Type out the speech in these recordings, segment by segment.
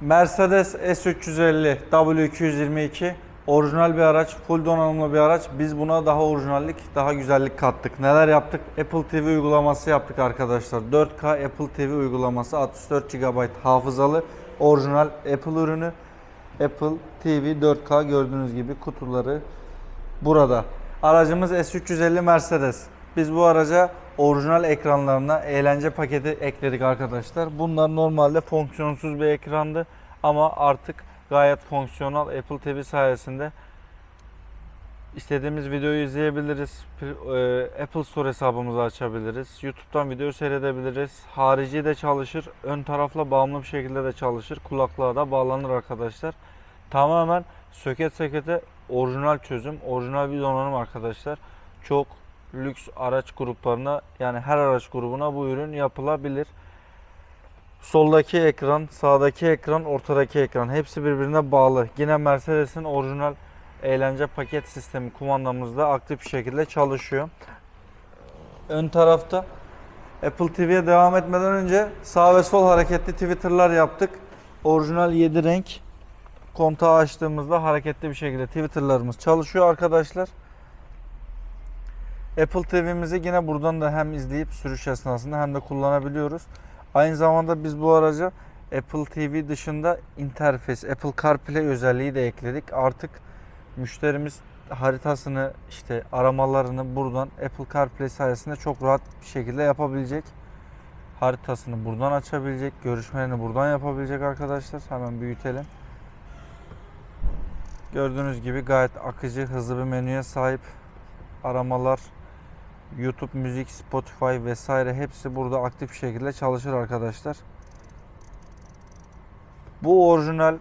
Mercedes S350 W222 orijinal bir araç, full donanımlı bir araç. Biz buna daha orijinallik, daha güzellik kattık. Neler yaptık? Apple TV uygulaması yaptık arkadaşlar. 4K Apple TV uygulaması, 64 GB hafızalı orijinal Apple ürünü. Apple TV 4K gördüğünüz gibi kutuları burada. Aracımız S350 Mercedes. Biz bu araca orijinal ekranlarına eğlence paketi ekledik arkadaşlar. Bunlar normalde fonksiyonsuz bir ekrandı ama artık gayet fonksiyonel Apple TV sayesinde istediğimiz videoyu izleyebiliriz. E, Apple Store hesabımızı açabiliriz. YouTube'dan video seyredebiliriz. Harici de çalışır. Ön tarafla bağımlı bir şekilde de çalışır. Kulaklığa da bağlanır arkadaşlar. Tamamen söket sökete orijinal çözüm, orijinal bir donanım arkadaşlar. Çok lüks araç gruplarına yani her araç grubuna bu ürün yapılabilir. Soldaki ekran, sağdaki ekran, ortadaki ekran hepsi birbirine bağlı. Yine Mercedes'in orijinal eğlence paket sistemi kumandamızda aktif bir şekilde çalışıyor. Ön tarafta Apple TV'ye devam etmeden önce sağ ve sol hareketli Twitter'lar yaptık. Orijinal 7 renk kontağı açtığımızda hareketli bir şekilde Twitter'larımız çalışıyor arkadaşlar. Apple TV'mizi yine buradan da hem izleyip sürüş esnasında hem de kullanabiliyoruz. Aynı zamanda biz bu araca Apple TV dışında interfeys, Apple CarPlay özelliği de ekledik. Artık müşterimiz haritasını işte aramalarını buradan Apple CarPlay sayesinde çok rahat bir şekilde yapabilecek. Haritasını buradan açabilecek, görüşmelerini buradan yapabilecek arkadaşlar. Hemen büyütelim. Gördüğünüz gibi gayet akıcı, hızlı bir menüye sahip. Aramalar, YouTube müzik, Spotify vesaire hepsi burada aktif bir şekilde çalışır arkadaşlar. Bu orijinal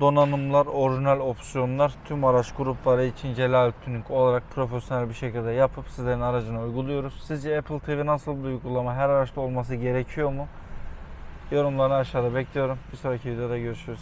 donanımlar, orijinal opsiyonlar tüm araç grupları için Celal Tuning olarak profesyonel bir şekilde yapıp sizlerin aracına uyguluyoruz. Sizce Apple TV nasıl bir uygulama? Her araçta olması gerekiyor mu? Yorumlarını aşağıda bekliyorum. Bir sonraki videoda görüşürüz.